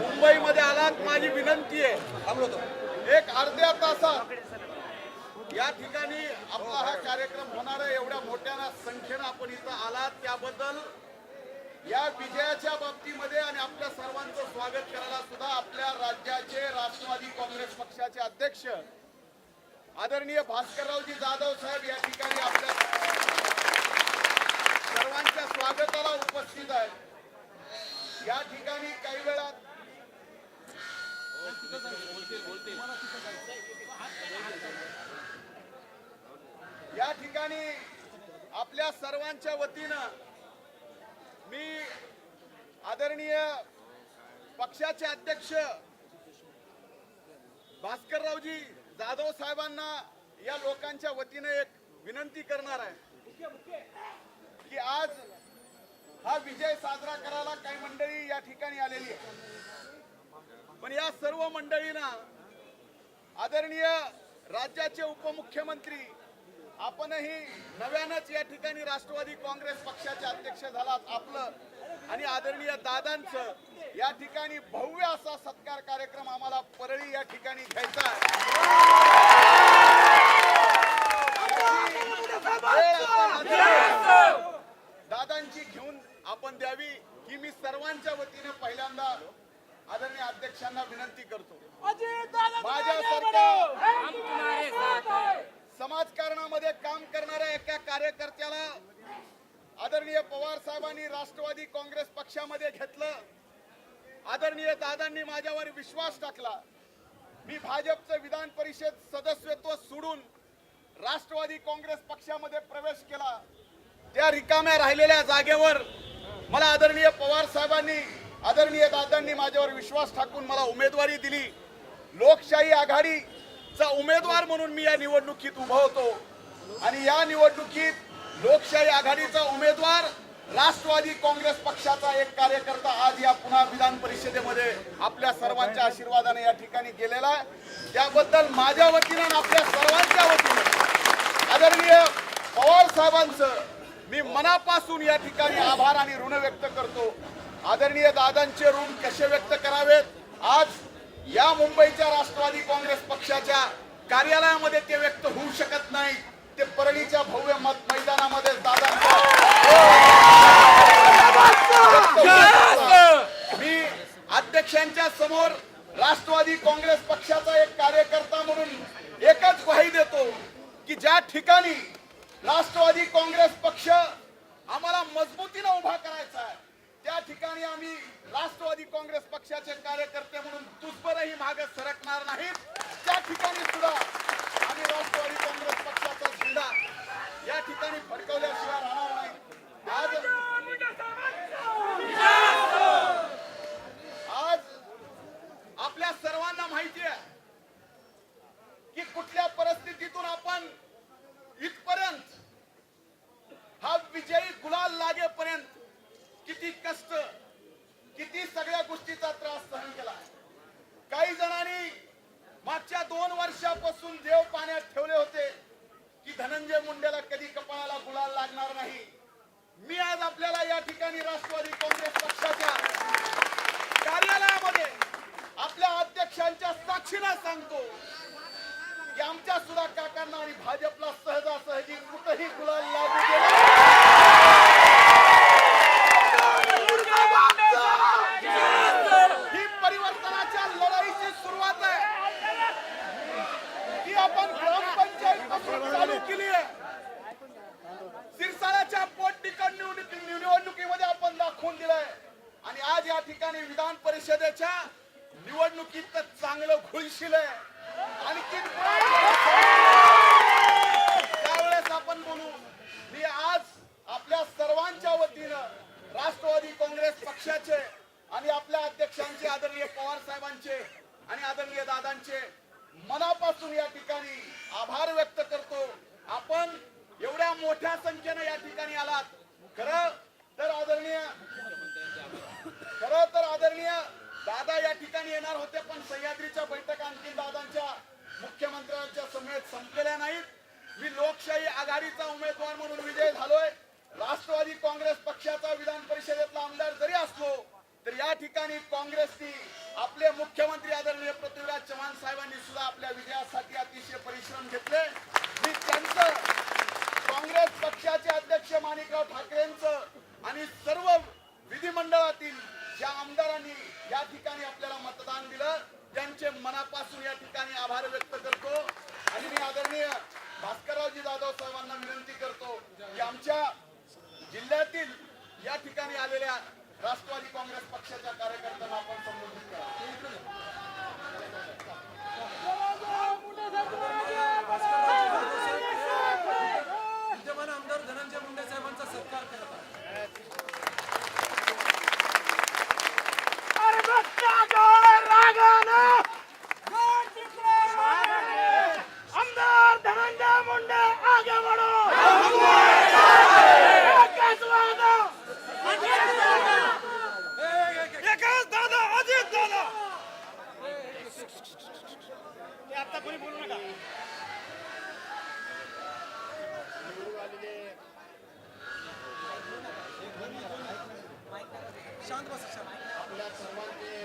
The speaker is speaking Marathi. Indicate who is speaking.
Speaker 1: मुंबईमध्ये आलात माझी विनंती आहे. एक अर्ध्या तासात या ठिकाणी आपला हा कार्यक्रम होणार आहे. एवढ्या मोठ्या संख्येनं आपण इथं आलात. त्याबद्दल या विजयाच्या बाबतीमध्ये आणि आपल्या सर्वांचं स्वागत करायला सुद्धा आपल्या राज्याचे राष्ट्रवादी काँग्रेस पक्षाचे अध्यक्ष आदरणीय भास्कररावजी जाधव साहेब या ठिकाणी आपल्या सर्वांच्या स्वागताला उपस्थित आहेत या ठिकाणी काही वेळात या ठिकाणी आपल्या सर्वांच्या वतीनं मी आदरणीय पक्षाचे अध्यक्ष भास्कररावजी जाधव साहेबांना या लोकांच्या वतीने एक विनंती करणार आहे की आज हा विजय साजरा करायला काही मंडळी या ठिकाणी आलेली आहे पण या सर्व मंडळींना आदरणीय राज्याचे उपमुख्यमंत्री आपणही नव्यानंच या ठिकाणी राष्ट्रवादी काँग्रेस पक्षाचे अध्यक्ष झालात आपलं आणि आदरणीय दादांचं. या ठिकाणी भव्य असा सत्कार कार्यक्रम आम्हाला परळी या ठिकाणी घ्यायचा आहे. दादांची घेऊन आपण द्यावी ही मी सर्वांच्या वतीने पहिल्यांदा आदरणीय अध्यक्षांना विनंती करतो. माझ्यासारख्या समाजकारणामध्ये काम करणाऱ्या एका कार्यकर्त्याला आदरणीय पवार साहेबांनी राष्ट्रवादी काँग्रेस पक्षामध्ये घेतलं. आदरणीय दादांनी माझ्यावर विश्वास टाकला. मी भाजपचं विधान परिषद सदस्यत्व सोडून राष्ट्रवादी काँग्रेस पक्षामध्ये प्रवेश केला. त्या रिकाम्या राहिलेल्या जागेवर मला आदरणीय पवार साहेबांनी आदरणीय दादांनी माझ्यावर विश्वास टाकून मला उमेदवारी दिली. लोकशाही आघाडीचा उमेदवार म्हणून मी या निवडणुकीत उभा होतो. आणि या निवडणुकीत लोकशाही आघाडीचा उमेदवार राष्ट्रवादी काँग्रेस पक्षाचा एक कार्यकर्ता आज या पुन्हा विधान परिषदेमध्ये आपल्या सर्वांच्या आशीर्वादाने या ठिकाणी गेलेला आहे. त्याबद्दल माझ्या वतीनं आपल्या सर्वांच्या वतीनं आदरणीय पवार साहेबांचं मी मनापासून या ठिकाणी आभार आणि ऋण व्यक्त करतो. आदरणीय दादांचे ऋण कसे व्यक्त करावेत? आज या मुंबईच्या राष्ट्रवादी काँग्रेस पक्षाच्या कार्यालयामध्ये ते व्यक्त होऊ शकत नाही. ते परळीच्या भव्य मत मैदानामध्ये दादांचा मी अध्यक्षांच्या समोर राष्ट्रवादी काँग्रेस पक्षाचा एक कार्यकर्ता म्हणून एकच ग्वाही देतो की ज्या ठिकाणी राष्ट्रवादी काँग्रेस पक्ष आम्हाला मजबूतीनं उभा करायचा आहे. त्या ठिकाणी आम्ही राष्ट्रवादी काँग्रेस पक्षाचे कार्यकर्ते म्हणून तुझबरही मागे सरकणार नाहीत. त्या ठिकाणी सुद्धा आम्ही राष्ट्रवादी काँग्रेस पक्षाचा झेंडा या ठिकाणी फडकवल्याशिवाय राहणार नाही. आज दोन वर्षापासून देव पाण्यात ठेवले होते की धनंजय मुंडेला कधी कपाळाला गुलाल लागणार नाही. मी आज आपल्याला या ठिकाणी राष्ट्रवादी काँग्रेस पक्षाच्या कार्यालयामध्ये आपल्या अध्यक्षांच्या साक्षीला सांगतो की आमच्या सुद्धा काकांना आणि भाजपला सहजासहजी कुठंही गुलाल लागू केला ही परिवर्तनाच्या लढाईची सुरुवात आहे ती आपण ग्रामपंचायत पासून चालू केली आहे सिरसाळ्याच्या पोटनिवड निवडणुकी निवडणुकीमध्ये आपण दाखवून दिलंय आणि आज या ठिकाणी विधान परिषदेच्या निवडणुकीत चांगलं घुलशील आहे. आणखी त्यावेळेस आपण बोलू मी आज आपल्या सर्वांच्या वतीनं राष्ट्रवादी काँग्रेस पक्षाचे आणि आपल्या अध्यक्षांचे आदरणीय पवार साहेबांचे आणि आदरणीय दादांचे मनापासून या ठिकाणी आभार व्यक्त करतो. आपण एवढ्या मोठ्या संख्येनं या ठिकाणी आलात खरं तर आदरणीय खरं तर आदरणीय दादा या ठिकाणी येणार होते पण सह्याद्रीच्या बैठक आणखी दादांच्या मुख्यमंत्र्यांच्या समेत संपलेल्या नाहीत. मी लोकशाही आघाडीचा उमेदवार म्हणून विजय झालोय. राष्ट्रवादी काँग्रेस पक्षाचा विधान परिषदेतला आमदार जरी असलो तर या ठिकाणी काँग्रेसनी आपले मुख्यमंत्री आदरणीय पृथ्वीराज चव्हाण साहेबांनी सुद्धा आपल्या विजयासाठी अतिशय परिश्रम घेतले मी त्यांचं काँग्रेस पक्षाचे अध्यक्ष माणिकराव ठाकरेंचं आणि सर्व विधिमंडळातील ज्या आमदारांनी या ठिकाणी आपल्याला मतदान दिलं. त्यांचे मनापासून या ठिकाणी आभार व्यक्त करतो. आणि मी आदरणीय भास्कररावजी जाधव साहेबांना विनंती करतो की आमच्या जिल्ह्यातील या ठिकाणी आलेल्या राष्ट्रवादी काँग्रेस पक्षाच्या कार्यकर्त्यांना आपण संबोधित करा.
Speaker 2: शांत बसा शांत